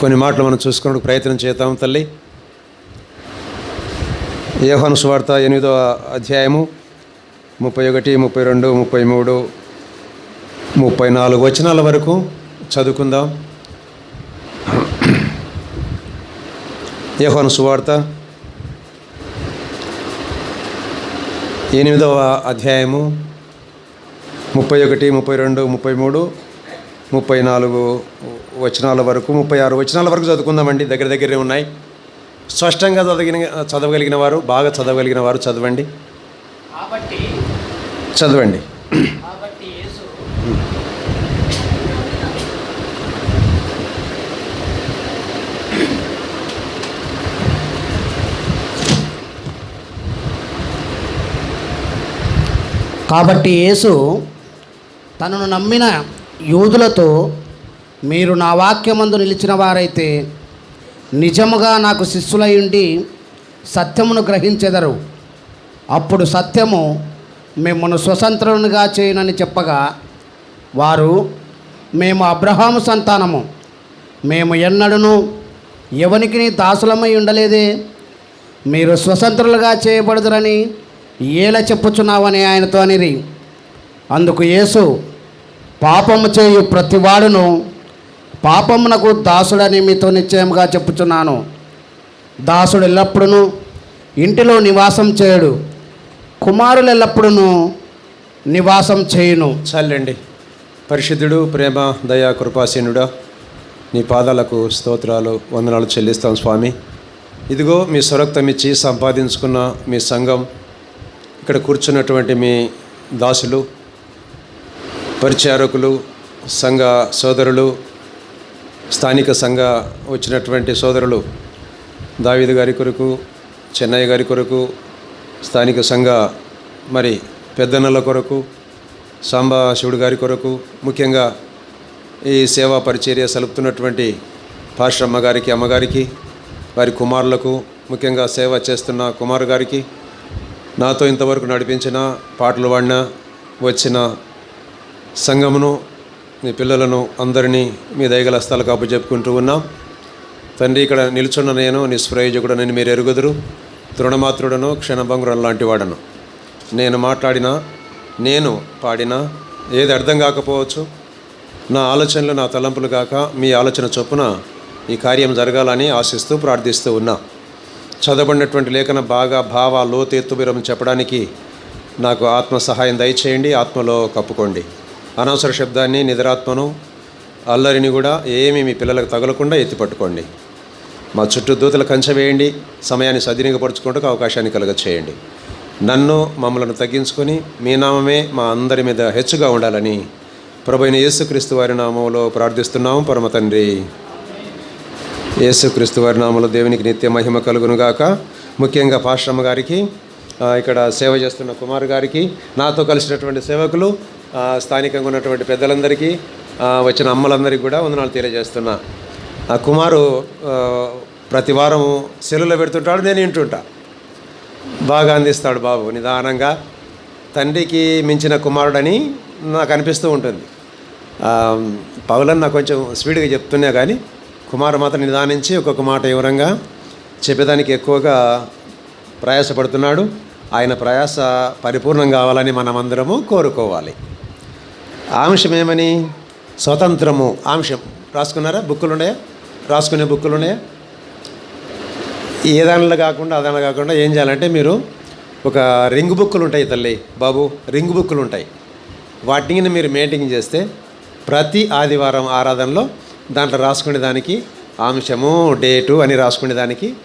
కొన్ని మాటలు మనం చూసుకునే ప్రయత్నం చేద్దాం తల్లి. యోహాను సువార్త ఎనిమిదవ అధ్యాయము ముప్పై ఒకటి ముప్పై రెండు ముప్పై మూడు ముప్పై నాలుగు వచనాల వరకు చదువుకుందాం. యోహాను సువార్త ఎనిమిదవ అధ్యాయము ముప్పై ఒకటి ముప్పై రెండు ముప్పై మూడు ముప్పై నాలుగు వచనాల వరకు ముప్పై ఆరు వచనాల వరకు చదువుకుందామండి. దగ్గర దగ్గరే ఉన్నాయి. స్పష్టంగా చదవగిన చదవగలిగిన వారు బాగా చదవగలిగిన వారు చదవండి. కాబట్టి చదవండి. కాబట్టి యేసు కాబట్టి యేసు తనను నమ్మిన యూదులతో మీరు నా వాక్యమందు నిలిచిన వారైతే నిజముగా నాకు శిష్యులై ఉండి సత్యమును గ్రహించెదరు. అప్పుడు సత్యము మిమ్మల్ని స్వతంత్రునిగా చేయనని చెప్పగా వారు మేము అబ్రహాము సంతానము. మేము ఎన్నడను ఎవనికి దాసులమై ఉండలేదే. మీరు స్వతంత్రులుగా చేయబడదురని ఏలా చెప్పుచున్నావని ఆయనతో అనిరి. అందుకు యేసు పాపము చేయు ప్రతివాడును పాపమునకు దాసుడని మీతో నిశ్చయముగా చెప్పుచున్నాను. దాసుడు ఎల్లప్పుడూ ఇంటిలో నివాసం చేయడు. కుమారులు ఎల్లప్పుడూ నివాసం చేయును. చల్లండి. పరిశుద్ధుడు ప్రేమ దయా కృపాసీనుడా నీ పాదాలకు స్తోత్రాలు వందనాలు చెల్లిస్తాం స్వామి. ఇదిగో మీ స్వరక్తం ఇచ్చి సంపాదించుకున్న మీ సంఘం ఇక్కడ కూర్చున్నటువంటి మీ దాసులు పరిచారకులు సంఘ సోదరులు స్థానిక సంఘ వచ్చినటువంటి సోదరులు దావీదు గారి కొరకు చెన్నయ్య గారి కొరకు స్థానిక సంఘ మరి పెద్దన్నల కొరకు సాంబా శివుడు గారి కొరకు ముఖ్యంగా ఈ సేవా పరిచర్య సలుపుతున్నటువంటి పాశ్రమ్మ గారికి అమ్మగారికి వారి కుమారులకు ముఖ్యంగా సేవ చేస్తున్న కుమారు గారికి నాతో ఇంతవరకు నడిపించిన పాటలు పాడిన వచ్చిన సంఘమును మీ పిల్లలను అందరినీ మీ దయగల స్థల కాపు చెప్పుకుంటూ ఉన్నాం. తండ్రి ఇక్కడ నిలుచున్న నేను నిష్ప్రయోజకుడనని మీరు ఎరుగుదురు. తృణమాత్రుడను క్షణభంగురం లాంటి వాడను. నేను మాట్లాడినా నేను పాడినా ఏది అర్థం కాకపోవచ్చు. నా ఆలోచనలు నా తలంపులు కాక మీ ఆలోచన చొప్పున ఈ కార్యం జరగాలని ఆశిస్తూ ప్రార్థిస్తూ ఉన్నా. చదవబడినటువంటి లేఖన బాగా భావ లోతెత్తు విరం చెప్పడానికి నాకు ఆత్మ సహాయం దయచేయండి ఆత్మలో కప్పుకోండి. అనవసర శబ్దాన్ని నిద్రాత్మను అల్లరిని కూడా ఏమీ మీ పిల్లలకు తగలకుండా ఎత్తిపట్టుకోండి మా చుట్టూ దూతలు కంచె వేయండి సమయాన్ని సద్వినియోగపరచుకుంటూ అవకాశాన్ని కలుగ చేయండి నన్ను మమ్మలను తగ్గించుకొని మీ నామమే మా అందరి మీద హెచ్చుగా ఉండాలని ప్రభైన యేసుక్రీస్తు వారి నామంలో ప్రార్థిస్తున్నాము. పరమ తండ్రి యేసుక్రీస్తు వారి నామంలో దేవునికి నిత్య మహిమ కలుగునుగాక. ముఖ్యంగా పాశ్రమ గారికి ఇక్కడ సేవ చేస్తున్న కుమార్ గారికి నాతో కలిసినటువంటి సేవకులు స్థానికంగా ఉన్నటువంటి పెద్దలందరికీ వచ్చిన అమ్మలందరికీ కూడా వందనాలు తెలియజేస్తున్నా. ఆ కుమారు ప్రతి వారం సెలులో పెడుతుంటాడు నేను వింటుంటా. బాగా అందిస్తాడు బాబు నిదానంగా. తండ్రికి మించిన కుమారుడని నాకు అనిపిస్తూ ఉంటుంది. ఆ, పౌలన్న కొంచెం స్పీడ్గా చెప్తున్నా కానీ కుమారు మాత్రం నిదానించి ఒక్కొక్క మాట వివరంగా చెప్పేదానికి ఎక్కువగా ప్రయాసపడుతున్నాడు. ఆయన ప్రయాస పరిపూర్ణం కావాలని మనమందరము కోరుకోవాలి. ఆంశం ఏమని? స్వతంత్రము. ఆంశం. రాసుకున్నారా? బుక్కులు ఉన్నాయా రాసుకునే బుక్కులు ఉన్నాయా ఏ దానిలో కాకుండా ఆ దానిలో కాకుండా ఏం చేయాలంటే మీరు ఒక రింగ్ బుక్కులు ఉంటాయి తల్లి బాబు రింగ్ బుక్కులు ఉంటాయి వాటిని మీరు మెయింటైన్ చేస్తే ప్రతి ఆదివారం ఆరాధనలో దాంట్లో రాసుకునే దానికి అంశము డేటు అని రాసుకునే దానికి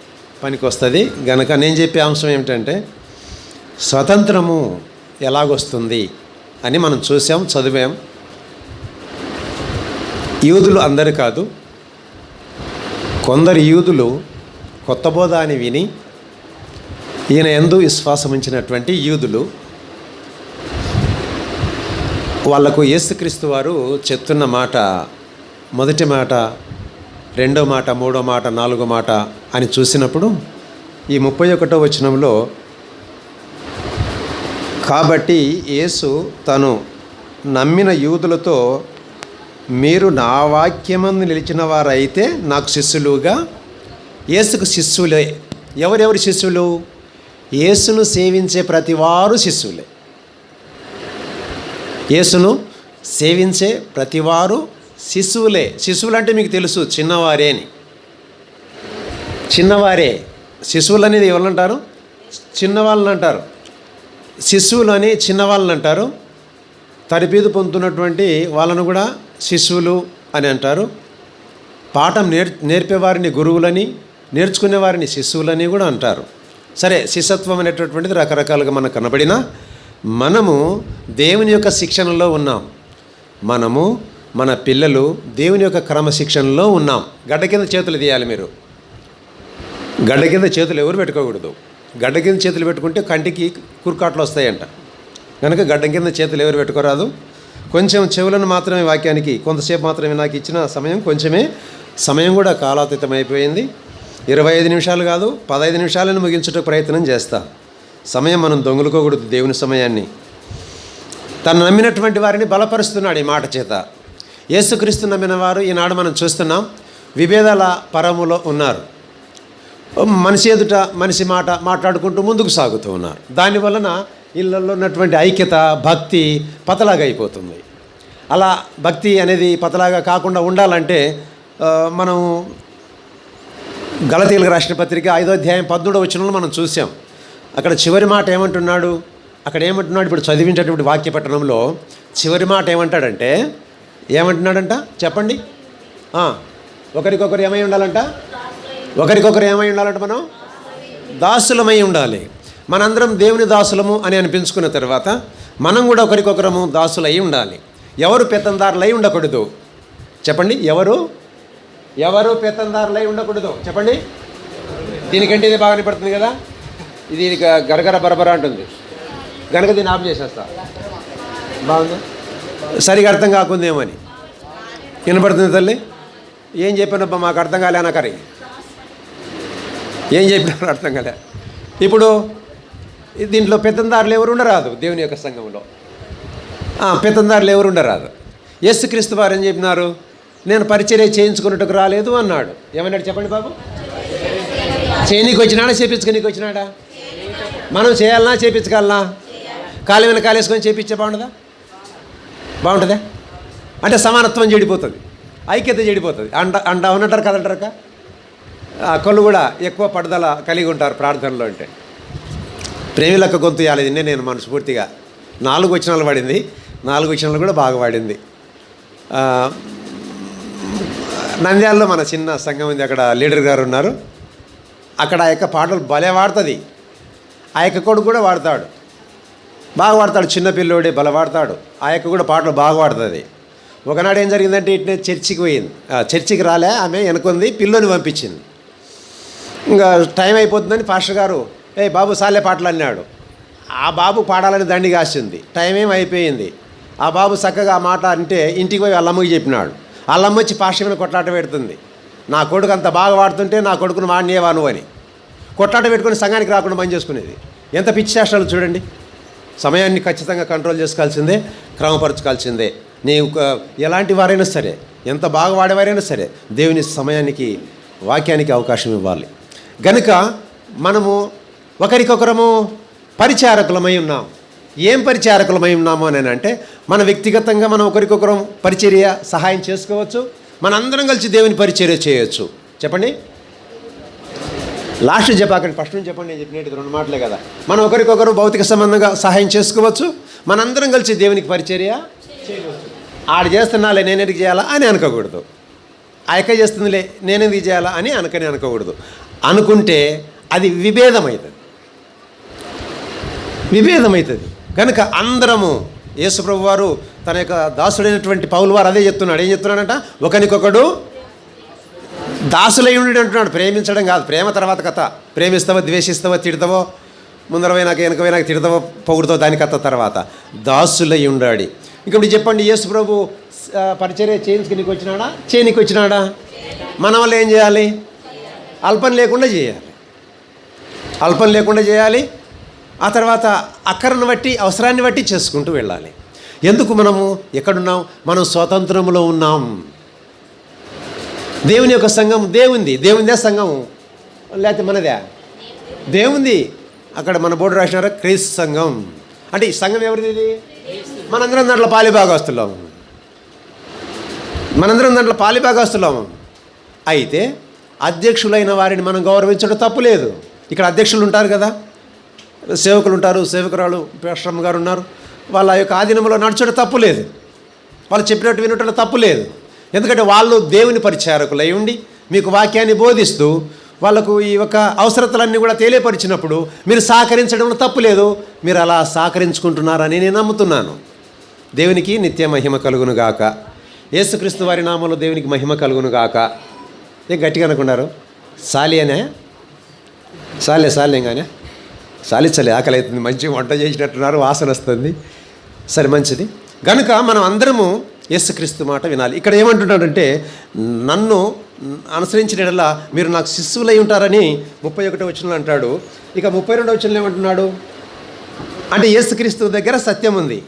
పనికి వస్తుంది గనక నేను చెప్పే అంశం ఏమిటంటే స్వతంత్రము ఎలాగొస్తుంది? అని మనం చూసాం చదివాం. యూదులు అందరు కాదు. కొందరు యూదులు కొత్త బోధ అని విని ఈయన ఎందు విశ్వాసమించినటువంటి యూదులు వాళ్ళకు యేసుక్రీస్తు వారు చెప్తున్న మాట మొదటి మాట రెండో మాట మూడో మాట నాలుగో మాట అని చూసినప్పుడు ఈ ముప్పై ఒకటో వచనంలో కాబట్టి యేసు తను నమ్మిన యూదులతో మీరు నా వాక్యమందు నిలిచిన వారైతే నాకు శిష్యులుగా యేసుకు శిష్యులే. ఎవరెవరు శిష్యులు? యేసును సేవించే ప్రతి వారు శిష్యులే. యేసును సేవించే ప్రతివారు శిశువులే శిశువులు అంటే మీకు తెలుసు చిన్నవారే అని. చిన్నవారే. శిశువులు అనేది ఎవరు అంటారు చిన్నవాళ్ళని అంటారు. శిశువులు అని చిన్నవాళ్ళని అంటారు తరిపీదు పొందుతున్నటువంటి వాళ్ళను కూడా శిశువులు అని అంటారు. పాఠం నేర్ నేర్పేవారిని గురువులని నేర్చుకునే వారిని శిశువులని కూడా అంటారు. సరే శిశత్వం అనేటటువంటిది రకరకాలుగా మనకు కనబడినా మనము దేవుని యొక్క శిక్షణలో ఉన్నాం. మనము మన పిల్లలు దేవుని యొక్క క్రమశిక్షణలో ఉన్నాం. గడ్డ కింద చేతులు తీయాలి మీరు. గడ్డ కింద చేతులు ఎవరు పెట్టుకోకూడదు. గడ్డ కింద చేతులు పెట్టుకుంటే కంటికి కుర్కాట్లు వస్తాయంట. కనుక గడ్డ కింద చేతులు ఎవరు పెట్టుకోరాదు. కొంచెం చెవులను మాత్రమే వాక్యానికి కొంతసేపు మాత్రమే నాకు ఇచ్చిన సమయం కొంచెమే సమయం కూడా కాలాతీతం అయిపోయింది ఇరవై ఐదు నిమిషాలు కాదు పదహైదు నిమిషాలను ముగించుటకు ప్రయత్నం చేస్తా. సమయం మనం దొంగలుకోకూడదు దేవుని సమయాన్ని. తను నమ్మినటువంటి వారిని బలపరుస్తున్నాడు ఈ మాట చేత. యేసుక్రీస్తు నమ్మిన వారు ఈనాడు మనం చూస్తున్నాం విభేదాల పరములో ఉన్నారు. మనిషి ఎదుట మనిషి మాట మాట్లాడుకుంటూ ముందుకు సాగుతూ ఉన్నారు. దానివలన ఇళ్ళల్లో ఉన్నటువంటి ఐక్యత భక్తి పతలాగా అయిపోతుంది. అలా భక్తి అనేది పతలాగా కాకుండా ఉండాలంటే మనం గలతీలకు రాసిన పత్రిక ఐదో అధ్యాయం పద్మూడో వచనంలో మనం చూసాం. అక్కడ చివరి మాట ఏమంటున్నాడు? అక్కడ ఏమంటున్నాడు? ఇప్పుడు చదివించేటువంటి వాక్య పట్టణంలో చివరి మాట ఏమంటాడంటే ఏమంటున్నాడంట? చెప్పండి. ఒకరికొకరు ఏమై ఉండాలంట? ఒకరికొకరు ఏమై ఉండాలంటే మనం? దాసులమై ఉండాలి. మనందరం దేవుని దాసులము అని అనిపించుకున్న తర్వాత మనం కూడా ఒకరికొకరము దాసులై ఉండాలి. ఎవరు పెత్తందారులై ఉండకూడదు? చెప్పండి ఎవరు? ఎవరు పెత్తందారులై ఉండకూడదు? చెప్పండి. దీనికంటే ఇది బాగా పడుతుంది కదా? ఇది గరగర బరబర అంటుంది. గనక దీన్ని ఆఫ్ చేసేస్తా. బాగుందా? సరిగా అర్థం కాకుందేమో అని. వినపడుతుంది తల్లి? ఏం చెప్పానబ్బా మాకు అర్థం కాలే అనకరి ఏం చెప్పినారు అర్థం కదా ఇప్పుడు దీంట్లో పెత్తందారులు ఎవరు ఉండరాదు దేవుని యొక్క సంఘంలో ఆ, పెత్తందారులు ఎవరు ఉండరాదు. యేసుక్రీస్తు వారు ఏం చెప్పినారు? నేను పరిచర్య చేయించుకున్నట్టుకు రాలేదు అన్నాడు. ఏమన్నాడు చెప్పండి బాబు? చేయనీకి వచ్చినాడా చేపించుకునికి వచ్చినాడా మనం చేయాలనా? చేపించగలనా కాలు మీద కాలేసుకొని చేపించే బాగుంటుందా బాగుంటుందా? అంటే సమానత్వం చెడిపోతుంది. ఐక్యత చెడిపోతుంది. అండ అండ ఉన్నటారు కదా కళ్ళు కూడా ఎక్కువ పడదల కలిగి ఉంటారు ప్రార్థనలో అంటే. ప్రేమిలక్క గొంతు ఇవ్వాలి నిన్నే నేను మనస్ఫూర్తిగా. నాలుగు వచనాలు పడింది నాలుగు వచనాలు కూడా బాగా పడింది నంద్యాలలో మన చిన్న సంఘం ఉంది అక్కడ లీడర్ గారు ఉన్నారు. అక్కడ ఆ యొక్క పాటలు భలే వాడుతుంది. ఆ యొక్క కొడుకు కూడా వాడతాడు. బాగా వాడతాడు చిన్న పిల్లోడే బల వాడతాడు. ఆ యొక్క కూడా పాటలు బాగా వాడుతుంది. ఒకనాడు ఏం జరిగిందంటే ఇట్నే చర్చికి పోయింది. చర్చికి రాలే ఆమె వెనుకుంది పిల్లోని పంపించింది. ఇంకా టైం అయిపోతుందని పాస్టర్ గారు ఏ బాబు సాలే పాటలు అన్నాడు. ఆ బాబు పాడాలని దండి కాసింది. టైం ఏం అయిపోయింది. ఆ బాబు చక్కగా ఆ మాట అంటే ఇంటికి పోయి అల్లమ్మకి చెప్పినాడు. అల్లమ్మ వచ్చి పాస్టర్ మీద కొట్లాట పెడుతుంది. నా కొడుకు అంత బాగా వాడుతుంటే నా కొడుకును వాడినేవా నువ్వు అని. కొట్లాట పెట్టుకుని సంఘానికి రాకుండా పని చేసుకునేది. ఎంత పిచ్చి చేష్టాలు చూడండి. సమయాన్ని ఖచ్చితంగా కంట్రోల్ చేసుకోవాల్సిందే క్రమపరచుకోవాల్సిందే. నీవు ఎలాంటి వారైనా సరే ఎంత బాగా వాడేవారైనా సరే దేవుని సమయానికి వాక్యానికి అవకాశం ఇవ్వాలి. గనుక మనము ఒకరికొకరము పరిచారకులమై ఉన్నాం. ఏం పరిచారకులమై ఉన్నాము అని అంటే మన వ్యక్తిగతంగా మనం ఒకరికొకరం పరిచర్య సహాయం చేసుకోవచ్చు. మనందరం కలిసి దేవుని పరిచర్య చేయొచ్చు. చెప్పండి? లాస్ట్ చెప్పాకండి ఫస్ట్ నుంచి చెప్పండి నేను చెప్పినట్టు రెండు మాటలే కదా. మనం ఒకరికొకరు భౌతిక సంబంధంగా సహాయం చేసుకోవచ్చు. మనందరం కలిసి దేవునికి పరిచర్య చేయవచ్చు. ఆడు చేస్తున్నాలే నేను ఎందుకు చేయాలా అని అనుకోకూడదు. ఆ ఎక్క చేస్తుందిలే నేను ఎందుకు చేయాలా అని అనుకని అనుకోకూడదు. అనుకుంటే అది విభేదం అవుతుంది విభేదం అవుతుంది కనుక అందరము యేసుప్రభు వారు తన యొక్క దాసుడైనటువంటి పౌలు వారు అదే చెప్తున్నాడు. ఏం చెప్తున్నాడంట? ఒకరికొకడు దాసులై ఉండి అంటున్నాడు. ప్రేమించడం కాదు. ప్రేమ తర్వాత కథ. ప్రేమిస్తావో ద్వేషిస్తావో తిడతావో? ముందర వెనకపోయినాక వెనక పోయినాక తిడతావో? పొగుడుతో దాని కథ తర్వాత. దాసులై ఉండాడి ఇంక ఇప్పుడు చెప్పండి. యేసు ప్రభు పరిచర్య చేయించుకు నీకు వచ్చినాడా చేయనికి వచ్చినాడా? మన వల్ల ఏం చేయాలి? అల్పం లేకుండా చేయాలి. అల్పం లేకుండా చేయాలి. ఆ తర్వాత అక్కరను బట్టి అవసరాన్ని బట్టి చేసుకుంటూ వెళ్ళాలి. ఎందుకు మనము ఎక్కడున్నాం? మనం స్వాతంత్రంలో ఉన్నాం. దేవుని యొక్క సంఘం దేవుంది. దేవుందే సంఘం. లేకపోతే మనదే? దేవుంది. అక్కడ మన బోర్డు రాసినారు క్రీస్తు సంఘం. అంటే ఈ సంఘం ఎవరిది ఇది? మనందరం దాంట్లో పాలిభాగస్తులం మనందరం దాంట్లో పాలిభాగస్తులం అయితే అధ్యక్షులైన వారిని మనం గౌరవించడం తప్పు లేదు. ఇక్కడ అధ్యక్షులు ఉంటారు కదా. సేవకులు ఉంటారు సేవకురాలు పేశ్రమ్మ గారు ఉన్నారు. వాళ్ళ యొక్క ఆధీనంలో నడచడం తప్పు లేదు. వాళ్ళు చెప్పినట్టు వినటంలో తప్పు లేదు. ఎందుకంటే వాళ్ళు దేవుని పరిచారకులై ఉండి మీకు వాక్యాన్ని బోధిస్తూ వాళ్ళకు ఈ యొక్క అవసరతలన్నీ కూడా తెలియపరిచినప్పుడు మీరు సహకరించడంలో తప్పు లేదు. మీరు అలా సహకరించుకుంటున్నారని నేను నమ్ముతున్నాను. దేవునికి నిత్య మహిమ కలుగును గాక. యేసుక్రీస్తు వారి నామంలో దేవునికి మహిమ కలుగునుగాక ఏ గట్టిగా అనుకున్నారు. సాలి అనే? సాలే సాలేగానే సాలిచ్చలే ఆకలి అవుతుంది మంచి వంట చేసినట్టున్నారు వాసన వస్తుంది. సరే మంచిది. గనుక మనం అందరము యేసుక్రీస్తు మాట వినాలి. ఇక్కడ ఏమంటున్నాడంటే నన్ను అనుసరించిన మీరు నాకు శిశువులై ఉంటారని ముప్పై ఒకటో వచనంలో అంటాడు. ఇక ముప్పై రెండో వచనంలో ఏమంటున్నాడు? అంటే యేసుక్రీస్తు దగ్గర సత్యం ఉంది.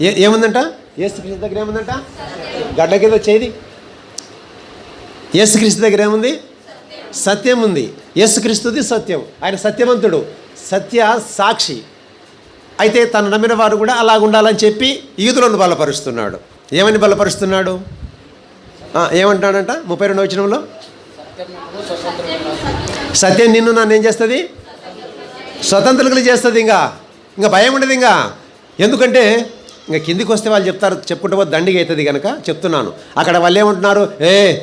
ఏ ఏముందంట? యేసుక్రీస్తు దగ్గర ఏముందంట? గడ్డ కింద చేది యేసుక్రీస్తు దగ్గర ఏముంది? సత్యం ఉంది. యేసుక్రీస్తుది సత్యం. ఆయన సత్యవంతుడు. సత్య సాక్షి. అయితే తను నమ్మిన వారు కూడా అలాగ ఉండాలని చెప్పి ఈదులను బలపరుస్తున్నాడు. ఏమని బలపరుస్తున్నాడు? ఏమంటాడంట? ముప్పై రెండు వచనంలో? సత్యం నిన్ను నన్ను ఏం చేస్తుంది? స్వతంత్రులు చేస్తుంది ఇంకా. ఇంకా భయం ఉండదు ఇంకా. ఎందుకంటే ఇంకా కిందికి వస్తే వాళ్ళు చెప్తారు చెప్పుకుంటే పోతే దండిగా అవుతుంది కనుక చెప్తున్నాను. అక్కడ వాళ్ళు ఏమంటున్నారు? ఏ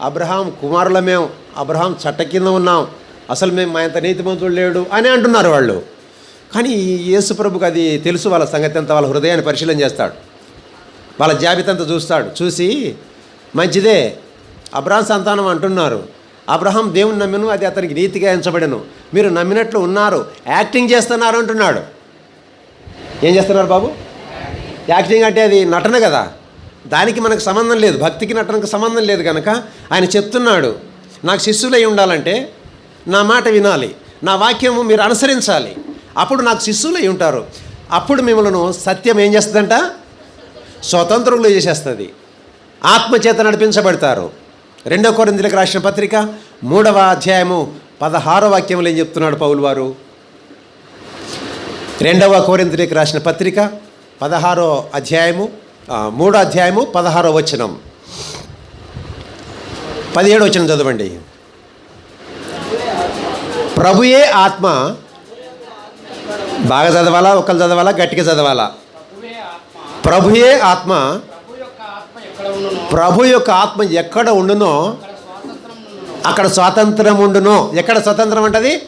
అబ్రహాం కుమారుల మేము అబ్రహాం చట్ట కింద ఉన్నాం. అసలు మేము మా ఇంత నీతిమంతుడు లేడు అని అంటున్నారు వాళ్ళు. కానీ ఈ యేసు ప్రభుకి అది తెలుసు వాళ్ళ సంగతి అంతా వాళ్ళ హృదయాన్ని పరిశీలన చేస్తాడు. వాళ్ళ జాబితా అంతా చూస్తాడు. చూసి మంచిదే అబ్రహాం సంతానం అంటున్నారు. అబ్రహాం దేవుని నమ్మిను అది అతనికి నీతిగా ఎంచబడను. మీరు నమ్మినట్లు ఉన్నారు యాక్టింగ్ చేస్తున్నారు అంటున్నాడు. ఏం చేస్తున్నారు బాబు? యాక్టింగ్ అంటే అది నటన కదా. దానికి మనకు సంబంధం లేదు. భక్తికి నటనకు సంబంధం లేదు కనుక ఆయన చెప్తున్నాడు నాకు శిష్యులై ఉండాలంటే నా మాట వినాలి నా వాక్యము మీరు అనుసరించాలి. అప్పుడు నాకు శిష్యులై ఉంటారు. అప్పుడు మిమ్మల్ని సత్యం ఏం చేస్తుందంట? స్వతంత్రులు చేసేస్తుంది. ఆత్మచేత నడిపించబడతారు. రెండో కొరిందులకు రాసిన పత్రిక మూడవ అధ్యాయము పదహారో వాక్యంలో ఏం చెప్తున్నాడు పౌలు వారు? రెండవ కోరింద్రికి రాసిన పత్రిక పదహారో అధ్యాయము మూడో అధ్యాయము పదహారో వచనం. పదిహేడు వచనం చదవండి. ప్రభుయే ఆత్మ. బాగా చదవాలా? ఒకళ్ళు చదవాలా? గట్టిగా చదవాలా? ప్రభుయే ఆత్మ. ప్రభు యొక్క ఆత్మ ఎక్కడ ఉండునో అక్కడ స్వాతంత్రం ఉండును. ఎక్కడ స్వాతంత్రం అంటది?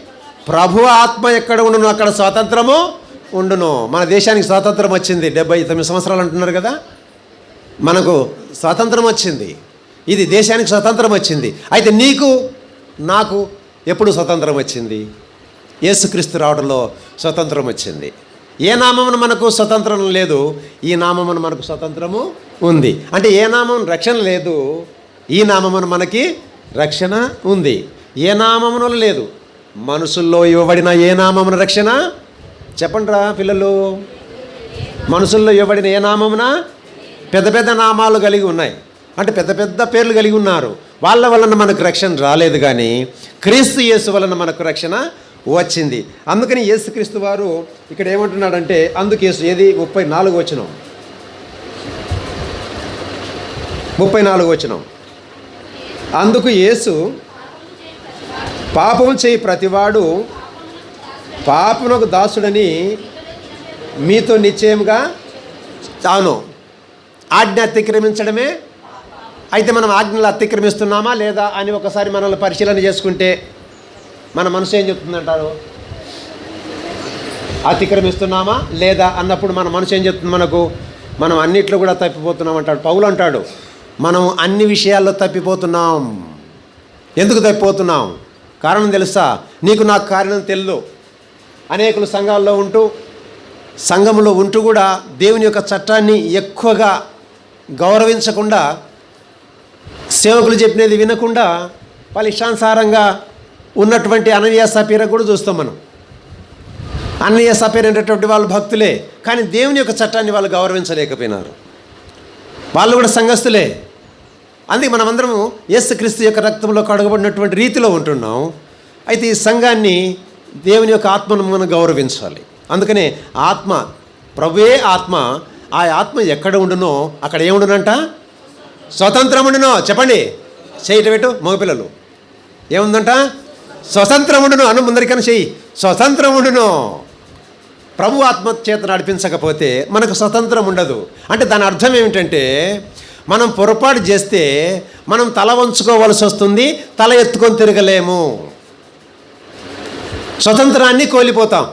ప్రభు ఆత్మ ఎక్కడ ఉండును అక్కడ స్వాతంత్రము ఉండును. మన దేశానికి స్వాతంత్రం వచ్చింది. డెబ్బై తొమ్మిది సంవత్సరాలు అంటున్నారు కదా? మనకు స్వాతంత్రం వచ్చింది. ఇది దేశానికి స్వతంత్రం వచ్చింది. అయితే నీకు నాకు ఎప్పుడు స్వతంత్రం వచ్చింది? యేసుక్రీస్తు రావడంలో స్వతంత్రం వచ్చింది. ఏ నామమున మనకు స్వతంత్రం లేదు? ఈ నామమున మనకు స్వతంత్రము ఉంది. అంటే ఏ నామం రక్షణ లేదు? ఈ నామమున మనకి రక్షణ ఉంది. ఏ నామమున లేదు? మనుషుల్లో ఇవ్వబడిన ఏ నామమున రక్షణ? చెప్పండి రా పిల్లలు. మనుషుల్లో ఇవ్వబడిన ఏ నామమున? పెద్ద పెద్ద నామాలు కలిగి ఉన్నాయి. అంటే పెద్ద పెద్ద పేర్లు కలిగి ఉన్నారు. వాళ్ళ వలన మనకు రక్షణ రాలేదు కానీ క్రీస్తు యేసు వలన మనకు రక్షణ వచ్చింది. అందుకని యేసుక్రీస్తు వారు ఇక్కడ ఏమంటున్నాడంటే అందుకు యేసు ఏది? ముప్పై నాలుగు వచ్చిన ముప్పై నాలుగు వచ్చిన అందుకు యేసు పాపం చేయి ప్రతివాడు పాపనకు దాసుడని మీతో నిశ్చయంగా తాను ఆజ్ఞ అతిక్రమించడమే. అయితే మనం ఆజ్ఞలు అతిక్రమిస్తున్నామా లేదా అని ఒకసారి మనల్ని పరిశీలన చేసుకుంటే మన మనసు ఏం చెప్తుందంటారు? అతిక్రమిస్తున్నామా లేదా అన్నప్పుడు మన మనసు ఏం చెప్తుంది మనకు? మనం అన్నిట్లో కూడా తప్పిపోతున్నాం అంటాడు. పౌలు అంటాడు మనం అన్ని విషయాల్లో తప్పిపోతున్నాం. ఎందుకు తప్పిపోతున్నాం? కారణం తెలుసా? నీకు నాకు కారణం తెలియదు అనేకులు సంఘాల్లో ఉంటూ సంఘంలో ఉంటూ కూడా దేవుని యొక్క చట్టాన్ని ఎక్కువగా గౌరవించకుండా సేవకులు చెప్పినది వినకుండా వాళ్ళ ఇష్టానుసారంగా ఉన్నటువంటి అనన్య సపీర కూడా చూస్తాం మనం. అన్నయ్య అనేటటువంటి వాళ్ళు భక్తులే కానీ దేవుని యొక్క చట్టాన్ని వాళ్ళు గౌరవించలేకపోయినారు. వాళ్ళు కూడా సంఘస్థులే. అందుకే మనమందరము యేసుక్రీస్తు యొక్క రక్తంలో కడగబడినటువంటి రీతిలో ఉంటున్నాం. అయితే ఈ సంఘాన్ని దేవుని యొక్క ఆత్మను మనం గౌరవించాలి. అందుకనే ఆత్మ ప్రభువే ఆత్మ ఆ ఆత్మ ఎక్కడ ఉండునో అక్కడ ఏముండునంట? స్వతంత్రం ఉండునో చెప్పండి. చేయటం పెట్టు మగపిల్లలు ఏముందంట? స్వతంత్రం ఉండును అను ముందరికన్నా చెయ్యి స్వతంత్రం ఉండును. ప్రభు ఆత్మ చేత నడిపించకపోతే మనకు స్వతంత్రం ఉండదు. అంటే దాని అర్థం ఏమిటంటే మనం పొరపాటు చేస్తే మనం తల వంచుకోవలసి వస్తుంది తల ఎత్తుకొని తిరగలేము. స్వతంత్రాన్ని కోల్పోతాం.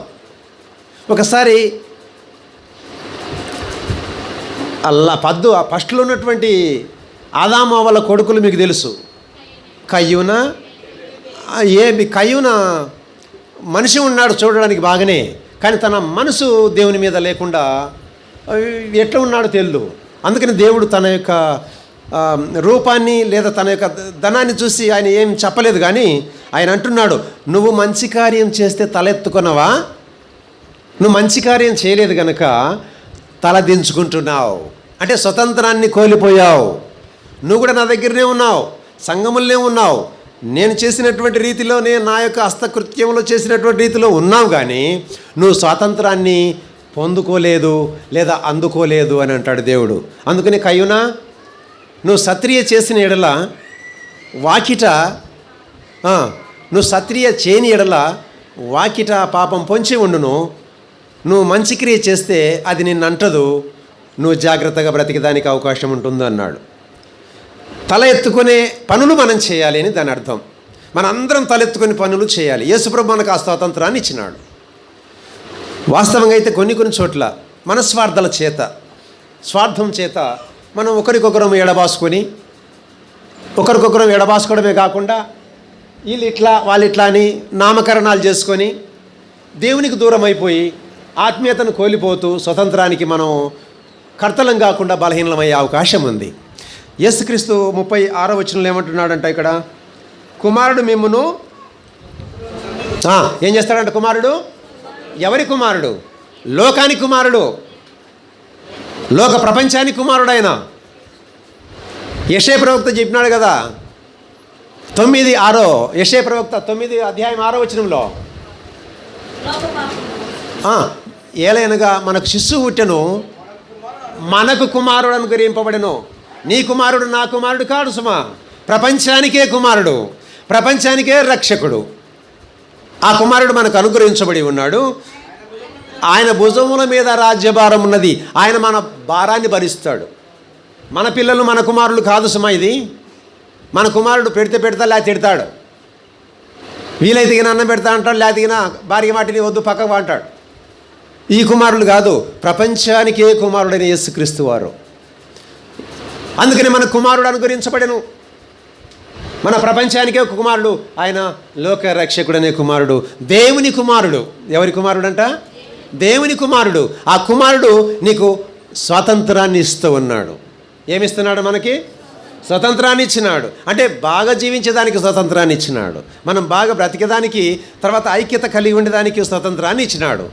ఒకసారి అల్లా పద్దు ఆ ఫస్ట్లో ఉన్నటువంటి ఆదామావల కొడుకులు మీకు తెలుసు. కయ్యూన? ఏమి కయ్యూన? మనిషి ఉన్నాడు చూడడానికి బాగానే కానీ తన మనసు దేవుని మీద లేకుండా ఎట్లా ఉన్నాడో తెలియదు అందుకని దేవుడు తన యొక్క రూపాన్ని లేదా తన యొక్క ధనాన్ని చూసి ఆయన ఏం చెప్పలేదు కానీ ఆయన అంటున్నాడు నువ్వు మంచి కార్యం చేస్తే తలెత్తుకున్నావా? నువ్వు మంచి కార్యం చేయలేదు కనుక తల దించుకుంటున్నావు అంటే స్వతంత్రాన్ని కోల్పోయావు. నువ్వు కూడా నా దగ్గరనే ఉన్నావు సంగములనే ఉన్నావు. నేను చేసినటువంటి రీతిలో నేను నా యొక్క హస్తకృత్యంలో చేసినటువంటి రీతిలో ఉన్నావు కానీ నువ్వు స్వాతంత్రాన్ని పొందుకోలేదు లేదా అందుకోలేదు అని అంటాడు దేవుడు. అందుకని కయ్యునా నువ్వు సత్రియ చేసిన ఎడల వాకిట నువ్వు సత్రియ చేయని ఎడల వాకిట పాపం పొంచి ఉండును. నువ్వు మంచి క్రియ చేస్తే అది నిన్ను అంటదు. నువ్వు జాగ్రత్తగా బ్రతికేదానికి అవకాశం ఉంటుంది అన్నాడు. తల ఎత్తుకునే పనులు మనం చేయాలి అని దాని అర్థం. మనందరం తలెత్తుకుని పనులు చేయాలి. యేసుప్రభు మనకు ఆ స్వాతంత్రాన్ని ఇచ్చినాడు. వాస్తవంగా అయితే కొన్ని కొన్ని చోట్ల మనస్వార్థాల చేత స్వార్థం చేత మనం ఒకరికొకరం ఎడబాసుకొని ఒకరికొకరం ఎడబాసుకోవడమే కాకుండా వీళ్ళు ఇట్లా వాళ్ళు ఇట్లా అని నామకరణాలు చేసుకొని దేవునికి దూరం అయిపోయి ఆత్మీయతను కోల్పోతూ స్వతంత్రానికి మనం కర్తలం కాకుండా బలహీనమయ్యే అవకాశం ఉంది. యేసుక్రీస్తు ముప్పై ఆరో వచనంలో ఏమంటున్నాడంట ఇక్కడ? కుమారుడు మిమ్మును ఏం చేస్తాడంట కుమారుడు? ఎవరి కుమారుడు? లోకాని కుమారుడు. లోక ప్రపంచానికి కుమారుడు ఆయన యశే ప్రవక్త చెప్పినాడు కదా. తొమ్మిది ఆరో యశే ప్రవక్త తొమ్మిది అధ్యాయం ఆరో వచనంలో. ఏలైనగా మనకు శిశువు పుట్టెను మనకు కుమారుడు అనుగ్రహింపబడెను. నీ కుమారుడు నా కుమారుడు కాడు సుమా. ప్రపంచానికే కుమారుడు ప్రపంచానికే రక్షకుడు. ఆ కుమారుడు మనకు అనుగ్రహించబడి ఉన్నాడు. ఆయన భుజముల మీద రాజ్యభారం ఉన్నది. ఆయన మన భారాన్ని భరిస్తాడు. మన పిల్లలు మన కుమారులు కాదు సుమా ఇది. మన కుమారుడు పెడితే పెడతా లేక తిడతాడు. వీలైతే అన్నం పెడతా అంటాడు లేకపోతే భార్య వాటిని వద్దు పక్కకు అంటాడు. ఈ కుమారులు కాదు ప్రపంచానికే కుమారుడైన యేసుక్రీస్తు వారు. అందుకని మన కుమారుడు అనుగ్రహించబడను. మన ప్రపంచానికే ఒక కుమారుడు? ఆయన లోక రక్షకుడనే కుమారుడు. దేవుని కుమారుడు. ఎవరి కుమారుడు అంట దేవుని కుమారుడు. ఆ కుమారుడు నీకు స్వాతంత్రాన్ని ఇస్తూ ఉన్నాడు. ఏమిస్తున్నాడు మనకి? స్వతంత్రాన్ని ఇచ్చినాడు. అంటే బాగా జీవించేదానికి స్వతంత్రాన్ని ఇచ్చినాడు. మనం బాగా బ్రతికేదానికి తర్వాత ఐక్యత కలిగి ఉండేదానికి స్వతంత్రాన్ని ఇచ్చినాడు.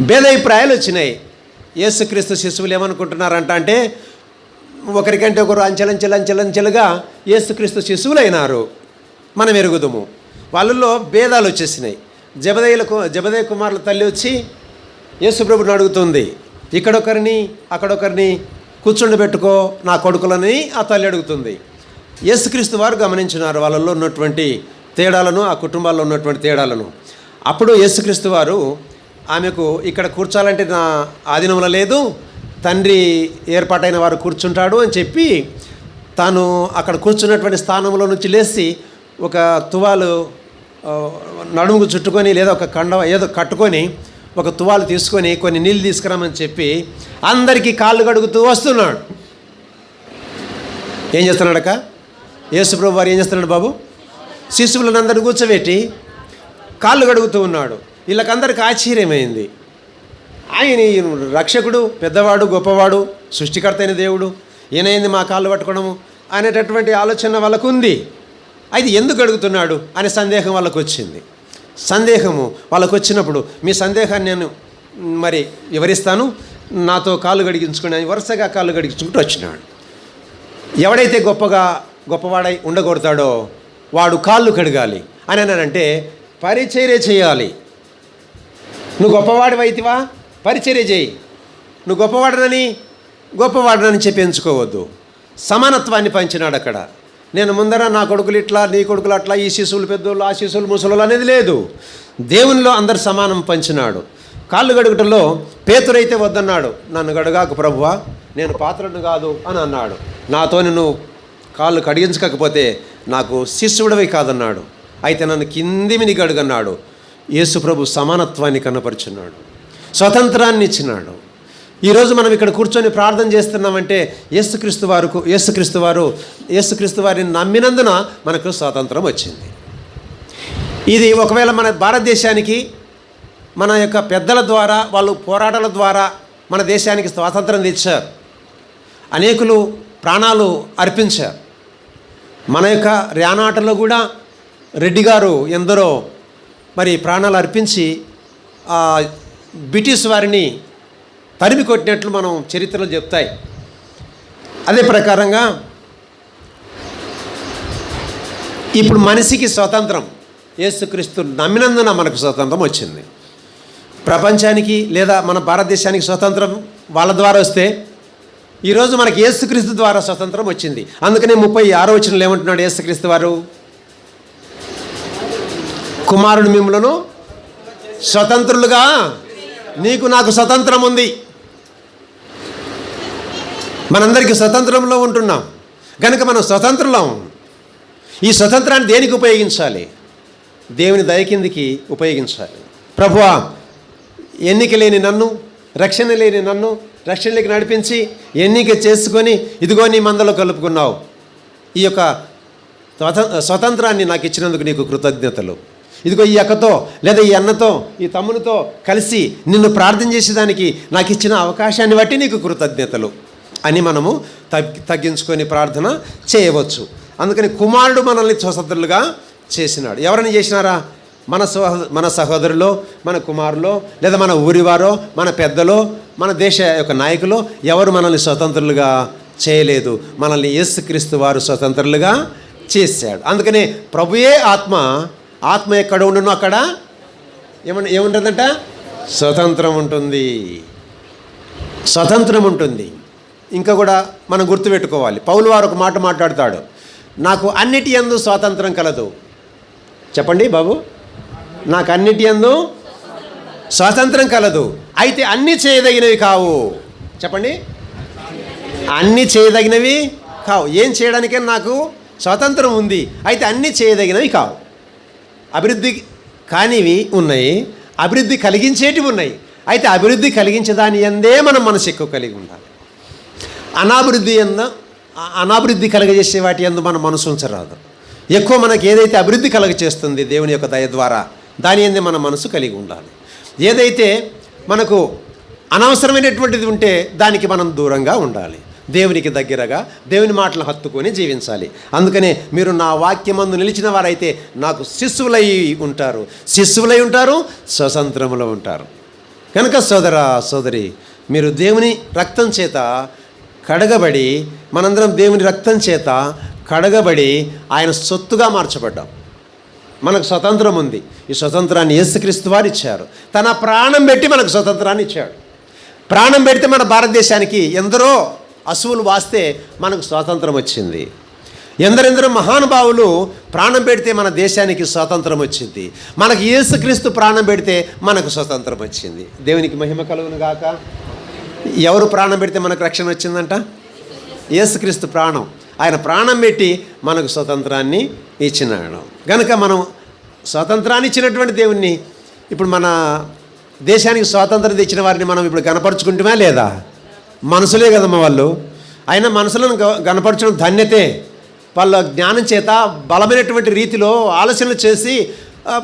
భేదాభిప్రాయాలు వచ్చినాయి. యేసుక్రీస్తు శిశువులు ఏమనుకుంటున్నారంట అంటే ఒకరికంటే ఒకరు అంచెలంచెలంచెలంచెలుగా యేసుక్రీస్తు శిశువులైనారు. మనం ఎరుగుదుము వాళ్ళల్లో భేదాలు వచ్చేసినాయి. జబదయ్యల జబదయ్య కుమారుల తల్లి వచ్చి యేసుప్రభుని అడుగుతుంది ఇక్కడొకరిని అక్కడొకరిని కూర్చుండబెట్టుకో నా కొడుకులని ఆ తల్లి అడుగుతుంది. యేసుక్రీస్తు వారు గమనించినారు వాళ్ళల్లో ఉన్నటువంటి తేడాలను ఆ కుటుంబాల్లో ఉన్నటువంటి తేడాలను. అప్పుడు యేసుక్రీస్తు వారు ఆమెకు ఇక్కడ కూర్చోాలంటే నా ఆధీనంలో లేదు తండ్రి ఏర్పాటైన వారు కూర్చుంటాడు అని చెప్పి తాను అక్కడ కూర్చున్నటువంటి స్థానంలో నుంచి లేచి ఒక తువాలు నడుముకు చుట్టుకొని లేదా ఒక కండ ఏదో కట్టుకొని ఒక తువాలు తీసుకొని కొన్ని నీళ్ళు తీసుకురామని చెప్పి అందరికీ కాళ్ళు కడుగుతూ వస్తున్నాడు. ఏం చేస్తున్నాడక యేసుప్రభు వారు ఏం చేస్తున్నాడు బాబు? శిశువులను అందరిని కూర్చోబెట్టి కాళ్ళు కడుగుతూ ఉన్నాడు. వీళ్ళకందరికీ ఆశ్చర్యమైంది. ఆయన రక్షకుడు పెద్దవాడు గొప్పవాడు సృష్టికర్త అయిన దేవుడు ఈయనైంది మా కాళ్ళు పట్టుకోవడము అనేటటువంటి ఆలోచన వాళ్ళకు ఉంది అయితే ఎందుకు అడుగుతున్నాడు? అనే సందేహం వాళ్ళకు వచ్చింది. సందేహము వాళ్ళకు వచ్చినప్పుడు మీ సందేహాన్ని నేను మరి వివరిస్తాను. నాతో కాళ్ళు గడిగించుకుని అని వరుసగా కాళ్ళు గడిగించుకుంటూ వచ్చినాడు ఎవడైతే గొప్పగా గొప్పవాడై ఉండగొడతాడో వాడు కాళ్ళు కడగాలి. అని అన్నానంటే పరిచర్య చేయాలి. నువ్వు గొప్పవాడివైతివా? పరిచర్య చేయి. నువ్వు గొప్పవాడనని గొప్పవాడనని చెప్పి ఎంచుకోవద్దు. సమానత్వాన్ని పంచినాడు అక్కడ నేను ముందర నా కొడుకులు ఇట్లా నీ కొడుకులు అట్లా ఈ శిశువులు పెద్దోళ్ళు ఆ శిశువులు ముసలు అనేది లేదు. దేవునిలో అందరు సమానం పంచినాడు. కాళ్ళు గడుగుటలో పేతురైతే వద్దన్నాడు. నన్ను గడగాకు ప్రభువా నేను పాత్రను కాదు అని అన్నాడు. నాతోని నువ్వు కాళ్ళు కడిగించకపోతే నాకు శిష్యుడవి కాదన్నాడు. అయితే నన్ను కిందిమిని గడుగన్నాడు. యేసు ప్రభు సమానత్వాన్ని కనపరుచున్నాడు స్వతంత్రాన్ని ఇచ్చినాడు. ఈరోజు మనం ఇక్కడ కూర్చొని ప్రార్థన చేస్తున్నామంటే యేసుక్రీస్తు వారు యేసుక్రీస్తు వారు యేసుక్రీస్తు వారిని నమ్మినందున మనకు స్వాతంత్రం వచ్చింది. ఇది ఒకవేళ మన భారతదేశానికి మన యొక్క పెద్దల ద్వారా వాళ్ళు పోరాటాల ద్వారా మన దేశానికి స్వాతంత్రం తెచ్చారు. అనేకులు ప్రాణాలు అర్పించారు. మన యొక్క ర్యానాటలో కూడా రెడ్డి గారు ఎందరో మరి ప్రాణాలు అర్పించి బ్రిటిష్ వారిని తరిమి కొట్టినట్లు మనం చరిత్రలు చెప్తాయి. అదే ప్రకారంగా ఇప్పుడు మనిషికి స్వతంత్రం. యేసుక్రీస్తు నమ్మినందున మనకు స్వాతంత్రం వచ్చింది. ప్రపంచానికి లేదా మన భారతదేశానికి స్వతంత్రం వాళ్ళ ద్వారా వస్తే ఈరోజు మనకి యేసుక్రీస్తు ద్వారా స్వతంత్రం వచ్చింది. అందుకనే ముప్పై ఆరో వచ్చిన ఏమంటున్నాడు యేసుక్రీస్తు వారు? కుమారుడు మిమ్మలను స్వతంత్రులుగా నీకు నాకు స్వతంత్రం ఉంది. మనందరికీ స్వతంత్రంలో ఉంటున్నాం. కనుక మనం స్వతంత్రులం. ఈ స్వతంత్రాన్ని దేనికి ఉపయోగించాలి? దేవుని దయకిందికి ఉపయోగించాలి. ప్రభువా ఎన్నిక లేని నన్ను రక్షణ లేని నన్ను రక్షణలోకి నడిపించి ఎన్నిక చేసుకొని ఇదిగో నీ మందలో కలుపుకున్నావు. ఈ యొక్క స్వతంత్రాన్ని నాకు ఇచ్చినందుకు నీకు కృతజ్ఞతలు. ఇదిగో ఈ అక్కతో లేదా ఈ అన్నతో ఈ తమ్మునితో కలిసి నిన్ను ప్రార్థన చేసేదానికి నాకు ఇచ్చిన అవకాశాన్ని బట్టి నీకు కృతజ్ఞతలు. అని మనము తగ్గించుకొని ప్రార్థన చేయవచ్చు. అందుకని కుమారుడు మనల్ని స్వతంత్రులుగా చేసినాడు. ఎవరిని చేసినారా? మన సహ మన సహోదరులో మన కుమారులో లేదా మన ఊరివారో మన పెద్దలో మన దేశ యొక్క నాయకులు ఎవరు మనల్ని స్వతంత్రులుగా చేయలేదు. మనల్ని యేసుక్రీస్తు వారు స్వతంత్రులుగా చేశాడు. అందుకనే ప్రభుయే ఆత్మ ఆత్మ ఎక్కడ ఉండునో అక్కడ? ఏమన్నా ఏముంటుందంట? స్వతంత్రం ఉంటుంది. స్వతంత్రం ఉంటుంది. ఇంకా కూడా మనం గుర్తుపెట్టుకోవాలి. పౌలు వారు ఒక మాట మాట్లాడతాడు. నాకు అన్నిటి యందు స్వాతంత్రం కలదు. చెప్పండి బాబు. నాకు అన్నిటి యందు స్వాతంత్రం కలదు. అయితే అన్నీ చేయదగినవి కావు. చెప్పండి. అన్నీ చేయదగినవి కావు. ఏం చేయడానికే నాకు స్వాతంత్రం ఉంది. అయితే అన్నీ చేయదగినవి కావు. అభివృద్ధి కానివి ఉన్నాయి. అభివృద్ధి కలిగించేటివి ఉన్నాయి. అయితే అభివృద్ధి కలిగించే దాని ఎందే మనం మనసు ఎక్కువ కలిగి ఉండాలి. అనాభివృద్ధి ఎంద అనాభివృద్ధి కలగజేసే వాటి ఎందు మన మనసు ఉంచరాదు. ఎక్కువ మనకి ఏదైతే అభివృద్ధి కలగచేస్తుంది దేవుని యొక్క దయ ద్వారా దాని ఎందు మన మనసు కలిగి ఉండాలి. ఏదైతే మనకు అనవసరమైనటువంటిది ఉంటే దానికి మనం దూరంగా ఉండాలి. దేవునికి దగ్గరగా దేవుని మాటలు హత్తుకొని జీవించాలి. అందుకనే మీరు నా వాక్యమందు నిలిచిన వారైతే నాకు శిశువులై ఉంటారు. శిశువులై ఉంటారు స్వతంత్రములో ఉంటారు. కనుక సోదర సోదరి మీరు దేవుని రక్తం చేత కడగబడి మనందరం దేవుని రక్తం చేత కడగబడి ఆయన సొత్తుగా మార్చబడ్డాం. మనకు స్వతంత్రం ఉంది. ఈ స్వతంత్రాన్ని యేసుక్రీస్తు వారు ఇచ్చారు. తన ప్రాణం పెట్టి మనకు స్వతంత్రాన్ని ఇచ్చాడు. ప్రాణం పెడితే మన భారతదేశానికి ఎందరో అసువులు వాస్తే మనకు స్వాతంత్రం వచ్చింది. ఎందరెందరో మహానుభావులు ప్రాణం పెడితే మన దేశానికి స్వాతంత్రం వచ్చింది. మనకు యేసుక్రీస్తు ప్రాణం పెడితే మనకు స్వతంత్రం వచ్చింది. దేవునికి మహిమ కలుగును గాక ఎవరు ప్రాణం పెడితే మనకు రక్షణ వచ్చిందంట? యేసుక్రీస్తు ప్రాణం. ఆయన ప్రాణం పెట్టి మనకు స్వతంత్రాన్ని ఇచ్చినాడు. కనుక మనం స్వాతంత్రాన్ని ఇచ్చినటువంటి దేవుణ్ణి ఇప్పుడు మన దేశానికి స్వాతంత్రం తెచ్చిన వారిని మనం ఇప్పుడు కనపరుచుకుంటామా లేదా? మనసులే కదమ్మ వాళ్ళు. అయినా మనసులను గ- కనపరచడం ధన్యతే. వాళ్ళ జ్ఞానం చేత బలమైనటువంటి రీతిలో ఆలోచనలు చేసి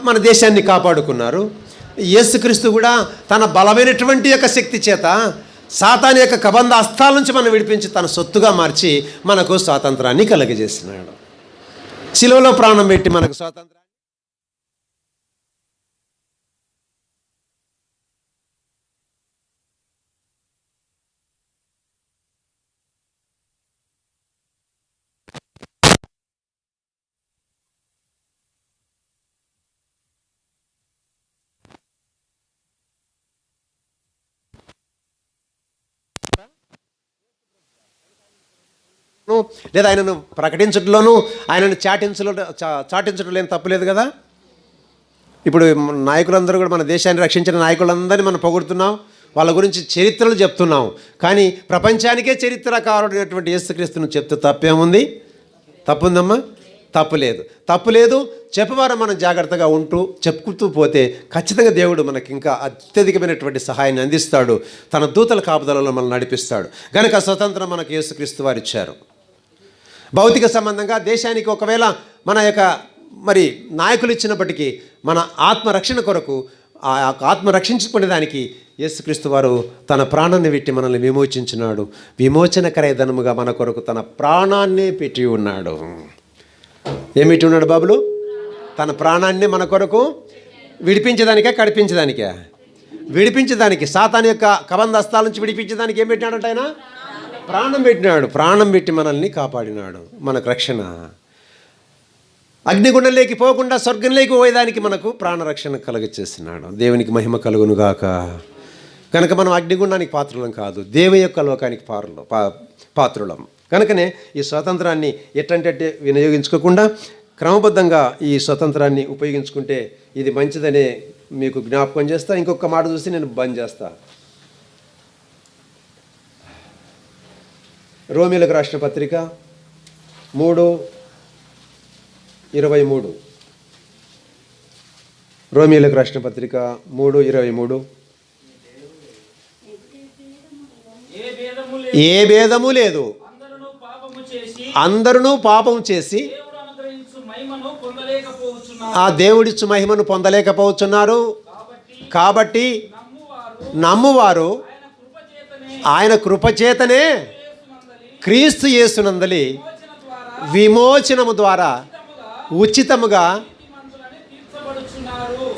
మన దేశాన్ని కాపాడుకున్నారు. యేసుక్రీస్తు కూడా తన బలమైనటువంటి యొక్క శక్తి చేత సాతాన్ యొక్క కబంధ అస్తాల నుంచి మనం విడిపించి తన సొత్తుగా మార్చి మనకు స్వాతంత్రాన్ని కలగజేసినాడు శిలువలో ప్రాణం పెట్టి మనకు స్వాతంత్రం లేదా ఆయనను ప్రకటించడంలోనూ ఆయనను చాటించడం చా- చాటించడంలో ఏం తప్పులేదు కదా? ఇప్పుడు నాయకులందరూ కూడా మన దేశాన్ని రక్షించిన నాయకులందరినీ మనం పొగుడుతున్నాం వాళ్ళ గురించి చరిత్రలు చెప్తున్నాం. కానీ ప్రపంచానికే చరిత్రకారుడైనటువంటి యేసుక్రీస్తును చెప్తే తప్పేముంది? తప్పుందమ్మా? తప్పు లేదు. తప్పు లేదు చెప్పవారు మనం జాగ్రత్తగా ఉంటూ చెప్పుతూ పోతే ఖచ్చితంగా దేవుడు మనకి ఇంకా అత్యధికమైనటువంటి సహాయాన్ని అందిస్తాడు. తన దూతల కాపుదలలో మనం నడిపిస్తాడు. కనుక స్వతంత్రం మనకు యేసుక్రీస్తు వారు ఇచ్చారు భౌతిక సంబంధంగా దేశానికి ఒకవేళ మన యొక్క మరి నాయకులు ఇచ్చినప్పటికీ మన ఆత్మరక్షణ కొరకు ఆ యొక్క ఆత్మ రక్షించుకునేదానికి యేసుక్రీస్తు వారు తన ప్రాణాన్ని పెట్టి మనల్ని విమోచించినాడు. విమోచన ధనముగా మన కొరకు తన ప్రాణాన్నే పెట్టి ఉన్నాడు. ఏమిటి ఉన్నాడు బాబులు? తన ప్రాణాన్ని మన కొరకు విడిపించడానికే కడిపించడానికే విడిపించడానికి సాతాన్ యొక్క కబంధస్తాల నుంచి విడిపించడానికి ఏం పెట్టినాడట ఆయన? ప్రాణం పెట్టినాడు. ప్రాణం పెట్టి మనల్ని కాపాడినాడు. మనకు రక్షణ. అగ్నిగుండంలోకి పోకుండా స్వర్గంలోకి పోయేదానికి మనకు ప్రాణరక్షణ కలుగచేస్తున్నాడు దేవునికి మహిమ కలుగునుగాక. కనుక మనం అగ్నిగుండానికి పాత్రలం కాదు. దేవ యొక్క లోకానికి పాత్రలు పా పాత్రులం. కనుకనే ఈ స్వాతంత్రాన్ని ఎట్టంటే వినియోగించుకోకుండా క్రమబద్ధంగా ఈ స్వతంత్రాన్ని ఉపయోగించుకుంటే ఇది మంచిదనే మీకు జ్ఞాపకం చేస్తా. ఇంకొక మాట చూసి నేను బంద్ చేస్తాను రోమిలకు రాసిన పత్రిక మూడు ఇరవై మూడు. రోమిలకు రాసిన పత్రిక మూడు ఇరవై మూడు. ఏ భేదము లేదు. అందరూ పాపం చేసి ఆ దేవుడిచ్చు మహిమను పొందలేకపోతున్నారు. కాబట్టి నమ్మువారు ఆయన కృపచేతనే క్రీస్తు యేసునందలి విమోచనము ద్వారా ఉచితముగా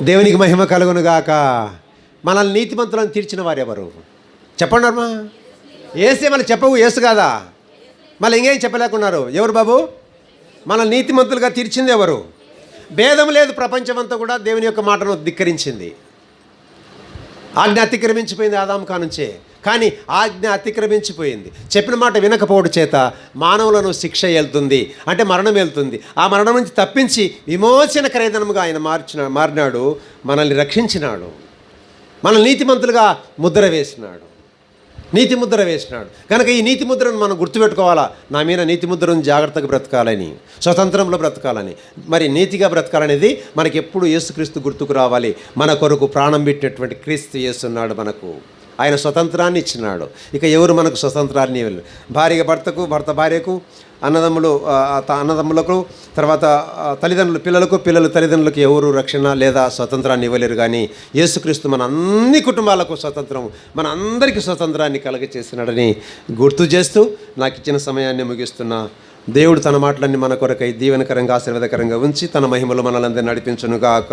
దేవునికి మహిమ కలుగునుగాక. మనల్ని నీతిమంతులను తీర్చిన వారు ఎవరు చెప్పండి అమ్మా. ఏసే మనం చెప్పవు ఏసు కాదా? మళ్ళీ ఇంకేం చెప్పలేకున్నారు? ఎవరు బాబు? మన నీతిమంతులుగా తీర్చింది ఎవరు? భేదం లేదు ప్రపంచమంతా కూడా దేవుని యొక్క మాటను ధిక్కరించింది. ఆజ్ఞ అతిక్రమించిపోయింది ఆదాం కానుంచే. కానీ ఆజ్ఞ అతిక్రమించిపోయింది. చెప్పిన మాట వినకపోవడం చేత మానవులను శిక్ష వెళ్తుంది అంటే మరణం వెళ్తుంది ఆ మరణం నుంచి తప్పించి విమోచన ఖరీదనముగా ఆయన మార్చిన మారినాడు మనల్ని రక్షించినాడు. మనల్ని నీతిమంతులుగా ముద్ర వేసినాడు. నీతి ముద్ర వేసినాడు. కనుక ఈ నీతి ముద్రను మనం గుర్తుపెట్టుకోవాలా? నా మీద నీతి ముద్రను జాగ్రత్తగా బ్రతకాలని స్వతంత్రంలో బ్రతకాలని. మరి నీతిగా బ్రతకాలనేది మనకి ఎప్పుడు యేసుక్రీస్తు గుర్తుకు రావాలి. మన కొరకు ప్రాణం పెట్టినటువంటి క్రీస్తు చేస్తున్నాడు మనకు. ఆయన స్వతంత్రాన్ని ఇచ్చినాడు. ఇక ఎవరు మనకు స్వతంత్రాన్ని ఇవ్వలేదు. భార్య భర్తకు భర్త భార్యకు అన్నదమ్ములు త- అన్నదమ్ములకు తర్వాత తల్లిదండ్రులు పిల్లలకు పిల్లలు తల్లిదండ్రులకు ఎవరు రక్షణ లేదా స్వతంత్రాన్ని ఇవ్వలేరు. కానీ యేసుక్రీస్తు మన అన్ని కుటుంబాలకు స్వతంత్రం మన అందరికీ స్వతంత్రాన్ని కలగచేసినాడని గుర్తు చేస్తూ నాకు ఇచ్చిన సమయాన్ని ముగిస్తున్నా. దేవుడు తన మాటలన్నీ మన కొరకై దీవెనకరంగా ఆశీర్వాదకరంగా ఉంచి తన మహిమలు మనలందరినీ నడిపించునుగాక.